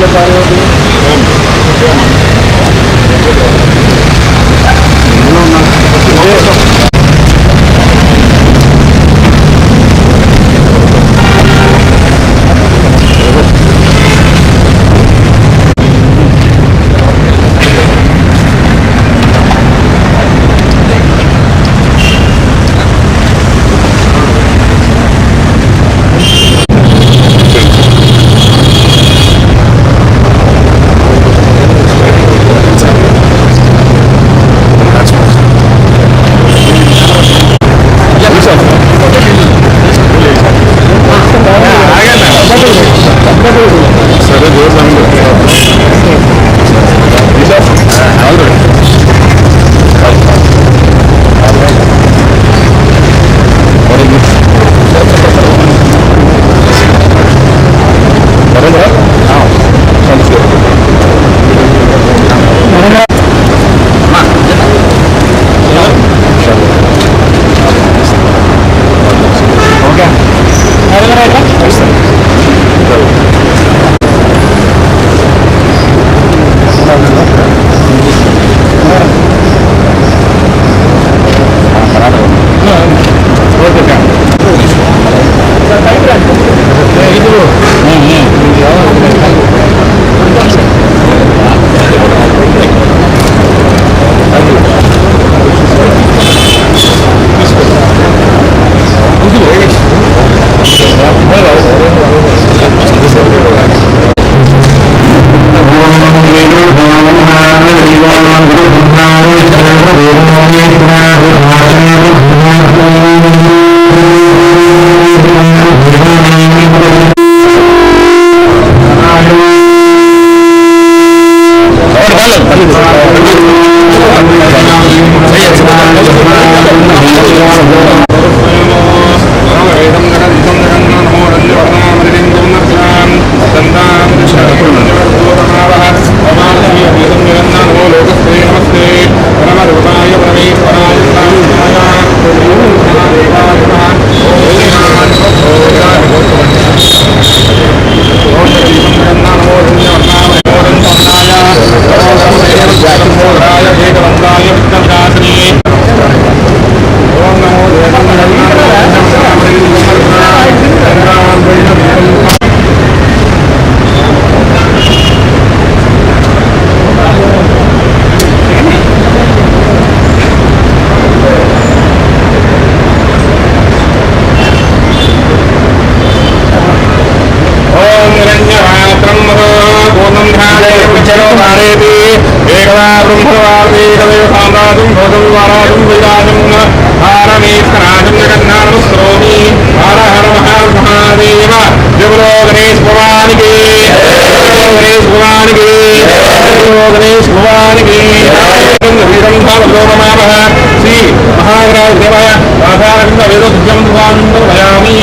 le paro. ధ్యానే విచరో ఏకదా బ్రహ్మవాది సామ్రాజం భోజం వారాజం విరాజం హారమేశ్వరాజం Jagannatham శ్రోమి హర హర మహాదేవ జగులో గణేష్ భవానికి గణేష్ భవానికి గణేష్ భవానికి వీరం శ్రీ మహాగణాధి దేవాయ రాధారవింద వేదోద్యం భయామి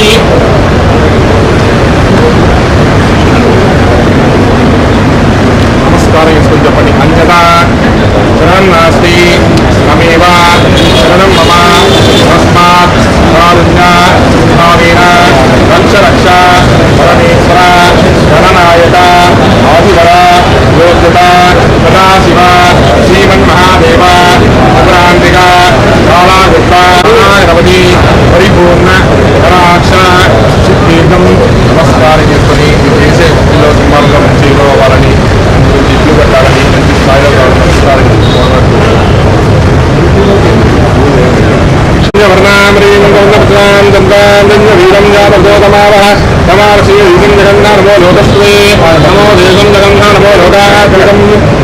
నమస్కారం చేసుకొని మీరు చేసే వృత్తిలో సింహాలుగా మంచి అవ్వాలని మంచి ఇల్లు కట్టాలని మంచి స్థాయిలో కావాలని నమస్కారం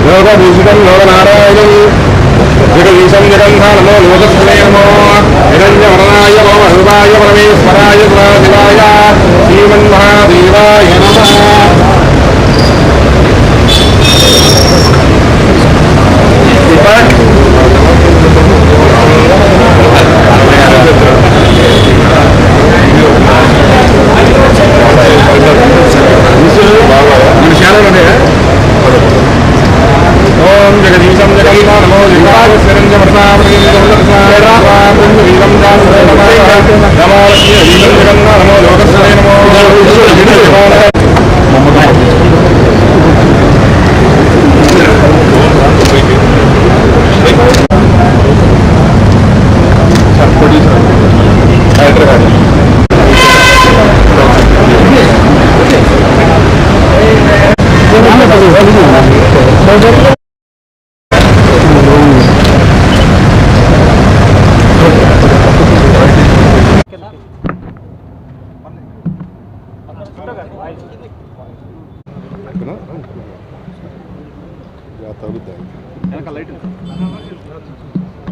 నమో దేశం లోకనారాయణం. జగదీశం జగన్నా నమో లోకస్మే నమో నిరంజవరణాయ నమో హృదాయ పరమేశ్వరాయ శివాయ శ్రీమన్మహాదేవాయ నమః ఓం జగదీశం జగన్నా నమో నమో లోకస్మే నమో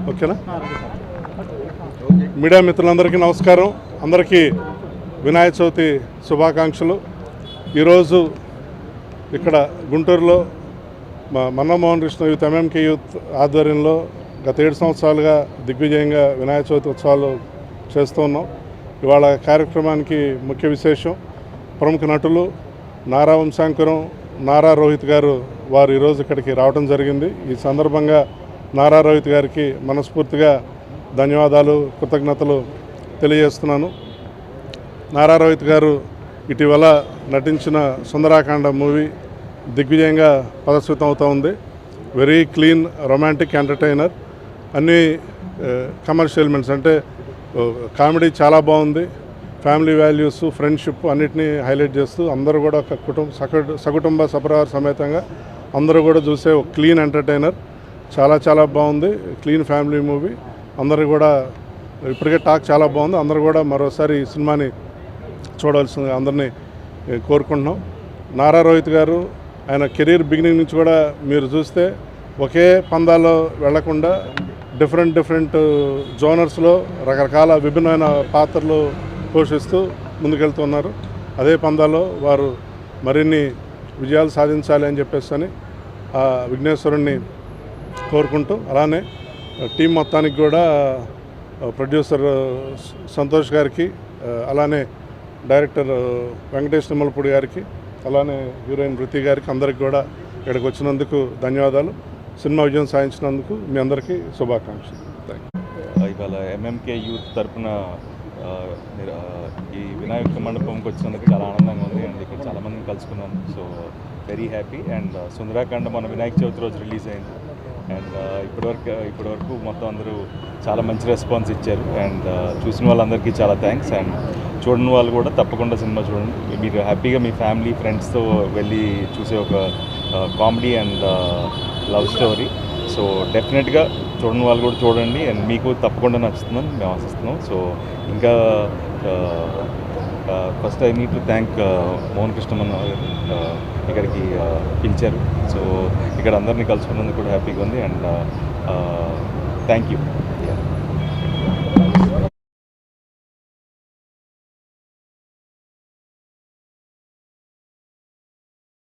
ఓకేనా మీడియా మిత్రులందరికీ నమస్కారం. అందరికీ వినాయక చవితి శుభాకాంక్షలు. ఈరోజు ఇక్కడ గుంటూరులో మా Mannamohan Krishna youth MMK youth ఆధ్వర్యంలో గత ఏడు సంవత్సరాలుగా దిగ్విజయంగా వినాయక చవితి ఉత్సవాలు చేస్తూ ఉన్నాం. ఇవాళ కార్యక్రమానికి ముఖ్య విశేషం ప్రముఖ నటులు నారా వంశాంకురం నారా రోహిత్ గారు వారు ఈరోజు ఇక్కడికి రావడం జరిగింది. ఈ సందర్భంగా నారా రోహిత్ గారికి మనస్ఫూర్తిగా ధన్యవాదాలు కృతజ్ఞతలు తెలియజేస్తున్నాను. నారా రోహిత్ గారు ఇటీవల నటించిన సుందరాకాండ మూవీ దిగ్విజయంగా ప్రదర్శితం అవుతూ ఉంది. వెరీ క్లీన్ రొమాంటిక్ ఎంటర్టైనర్ అన్ని కమర్షియల్ ఎలిమెంట్స్ అంటే కామెడీ చాలా బాగుంది. ఫ్యామిలీ వాల్యూస్ ఫ్రెండ్షిప్ అన్నిటినీ హైలైట్ చేస్తూ అందరూ కూడా ఒక కుటుంబ సకుటుంబ సపరివార సమేతంగా అందరూ కూడా చూసే ఒక క్లీన్ ఎంటర్టైనర్ చాలా చాలా బాగుంది. క్లీన్ ఫ్యామిలీ మూవీ అందరూ కూడా ఇప్పటికే టాక్ చాలా బాగుంది. అందరూ కూడా మరోసారి ఈ సినిమాని చూడాల్సింది అందరినీ కోరుకుంటున్నాం. నారా రోహిత్ గారు ఆయన కెరీర్ బిగినింగ్ నుంచి కూడా మీరు చూస్తే ఒకే పందాలో వెళ్ళకుండా డిఫరెంట్ డిఫరెంట్ జోనర్స్లో రకరకాల విభిన్నమైన పాత్రలు పోషిస్తూ ముందుకెళ్తున్నారు అదే పందాలో వారు మరిన్ని విజయాలు సాధించాలి అని చెప్పేసి అని ఆ విఘ్నేశ్వరుణ్ణి కోరుకుంటూ అలానే టీం మొత్తానికి కూడా ప్రొడ్యూసర్ సంతోష్ గారికి అలానే డైరెక్టర్ వెంకటేష్ నిమ్మలపూడి గారికి అలానే హీరోయిన్ వృత్తి గారికి అందరికి కూడా ఇక్కడికి వచ్చినందుకు ధన్యవాదాలు. సినిమా విజయం సాధించినందుకు మీ అందరికీ శుభాకాంక్షలు. థ్యాంక్ యూ ఇవాళ ఎంఎంకే యూత్ తరపున ఈ వినాయక మండపంకి వచ్చినందుకు చాలా ఆనందంగా ఉంది అండ్ ఇక్కడ చాలామందిని కలుసుకున్నాను so very happy and Sundarakanda మన వినాయక చవితి రోజు రిలీజ్ అయింది. అండ్ uh, ఇప్పటివరకు ఇప్పటివరకు మొత్తం అందరూ చాలా మంచి రెస్పాన్స్ ఇచ్చారు. అండ్ uh, చూసిన వాళ్ళందరికీ చాలా థ్యాంక్స్ అండ్ చూడని వాళ్ళు కూడా తప్పకుండా సినిమా చూడండి. మీరు హ్యాపీగా మీ ఫ్యామిలీ ఫ్రెండ్స్తో వెళ్ళి చూసే ఒక uh, comedy and love story. So డెఫినెట్గా చూడని వాళ్ళు కూడా చూడండి. అండ్ మీకు తప్పకుండా నచ్చుతుందని మేము ఆశిస్తున్నాం. సో ఇంకా first I need to thank Mohan Krishnaman ఇక్కడికి పిలిచారు. సో ఇక్కడ అందరినీ కలుసుకున్నందుకు కూడా హ్యాపీగా ఉంది. And thank you.